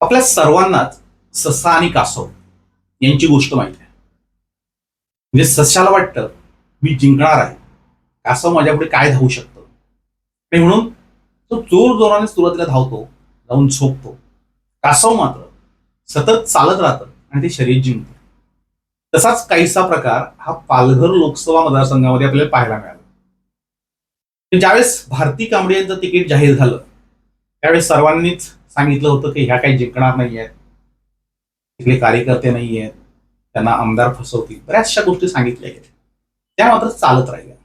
आपल्या सर्वांनाच ससा आणि कासव यांची गोष्ट माहिती आहे. म्हणजे सशाला वाटतं मी जिंकणार आहे. कासव माझ्यापुढे काय धावू शकतं? आणि म्हणून तो जोर जोराने सुरुवातीला धावतो जाऊन झोपतो. कासव मात्र सतत चालत राहतं आणि ते शरीर जिंकतं. तसाच काहीसा प्रकार हा पालघर लोकसभा मतदारसंघामध्ये आपल्याला पाहायला मिळाला. ज्यावेळेस भारती कांबळे यांचं तिकीट जाहीर झालं त्यावेळेस सर्वांनीच सांगितलं होतं की ह्या काही जिंकणार नाही आहेत तिथले कार्यकर्ते नाही आहेत त्यांना आमदार फसवतील. बऱ्याचशा गोष्टी सांगितल्या गेल्या. त्या मात्र चालत राहिल्या.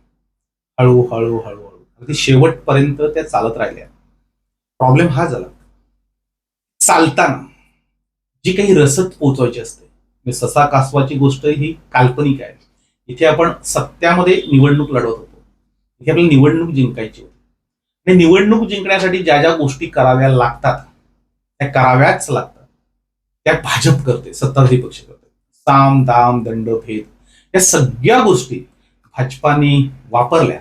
हळूहळू हळूहळू अगदी शेवटपर्यंत त्या चालत राहिल्या. प्रॉब्लेम हा झाला. चालताना जी काही रसद पोचवायची असते म्हणजे ससा कासवाची गोष्ट ही काल्पनिक आहे. इथे आपण सत्यामध्ये निवडणूक लढवत होतो. इथे आपल्याला निवडणूक जिंकायची होती. आणि निवडणूक जिंकण्यासाठी ज्या ज्या गोष्टी कराव्या लागतात त्या कराव्याच लागतात. त्या भाजप करते सत्ताधारी पक्ष करते. साम दाम दंड भेद या सगळ्या गोष्टी भाजपाने वापरल्या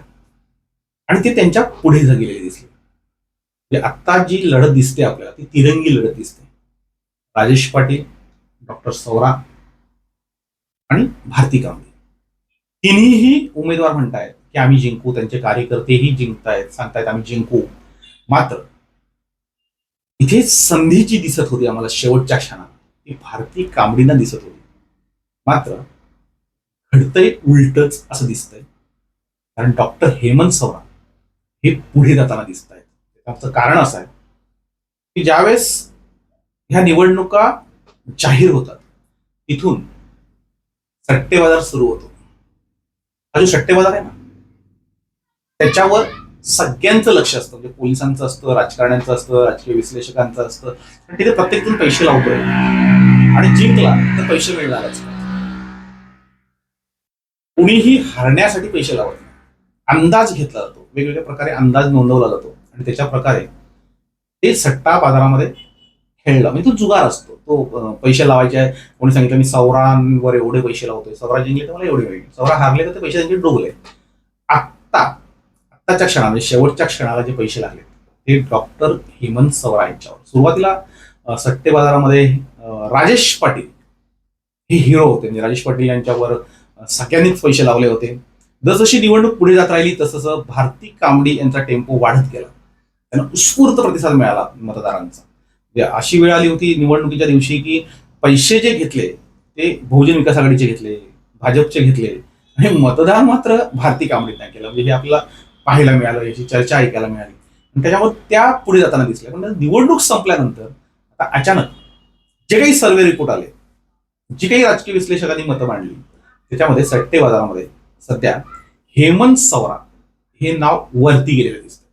आणि ते त्यांच्या पुढे गेलेले दिसले. म्हणजे आत्ता जी लढत दिसते आपल्याला ती तिरंगी लढत दिसते. राजेश पाटील डॉक्टर सौरा आणि भारती कांबळे. तिन्हीही उमेदवार म्हणतायत की आम्ही जिंकू त्यांचे कार्यकर्तेही जिंकतायत सांगतायत आम्ही जिंकू. मात्र इथे संधी जी दिसत होती आम्हाला शेवटच्या क्षणात. ती भारती कांबळींना दिसत होती. मात्र घडतंय उलटच असं दिसतंय. कारण डॉक्टर हेमंत सवरा हे पुढे जाताना दिसत आहेत त्याचं कारण असं आहे की ज्यावेळेस ह्या निवडणुका जाहीर होतात तिथून सट्टेबाजार सुरू होतो. हा जो सट्टेबाजार आहे ना त्याच्यावर सगळ्यांचं लक्ष असतं. म्हणजे पोलिसांचं असतं राजकारण्यांचं असतं राजकीय विश्लेषकांचं असतं. पण तिथे प्रत्येक जण पैसे लावतोय. आणि जिंकला तर पैसे मिळणारच. कुणीही हरण्यासाठी पैसे लावत नाही. अंदाज घेतला जातो. वेगवेगळ्या प्रकारे अंदाज नोंदवला जातो. आणि त्याच्या प्रकारे ते सट्टा बाजारामध्ये खेळला. म्हणजे तो जुगार असतो. तो पैसे लावायचे आहे. कोणी सांगितलं मी सौरांवर एवढे पैसे लावतोय. सौरा जिंकले तर मला एवढे मिळेल सौरा हारले तर ते पैसे त्यांचे डोगले आत्ताच्या क्षणाला म्हणजे शेवटच्या क्षणाला जे पैसे लागले ते डॉक्टर हेमंत सवरा यांच्यावर. सुरुवातीला सट्टे बाजारामध्ये राजेश पाटील हे हिरो होते. म्हणजे राजेश पाटील यांच्यावर सगळ्यांनीच पैसे लावले होते. जसजशी निवडणूक पुढे जात राहिली तसं भारती कांबडी यांचा टेम्पो वाढत गेला. त्यांना उत्स्फूर्त प्रतिसाद मिळाला मतदारांचा. म्हणजे अशी वेळ आली होती निवडणुकीच्या दिवशी की पैसे जे घेतले ते बहुजन विकास आघाडीचे घेतले भाजपचे घेतले आणि मतदान मात्र भारती कांबडींना केलं. म्हणजे हे आपल्याला पाहायला मिळालं याची चर्चा ऐकायला मिळाली. आणि त्याच्यामुळे त्या पुढे जाताना दिसल्या पण निवडणूक संपल्यानंतर आता अचानक जे काही सर्वे रिपोर्ट आले जी काही राजकीय विश्लेषकांनी मतं मांडली त्याच्यामध्ये सट्टे बाजारामध्ये सध्या हेमंत सवरा हे नाव वरती गेलेलं दिसतं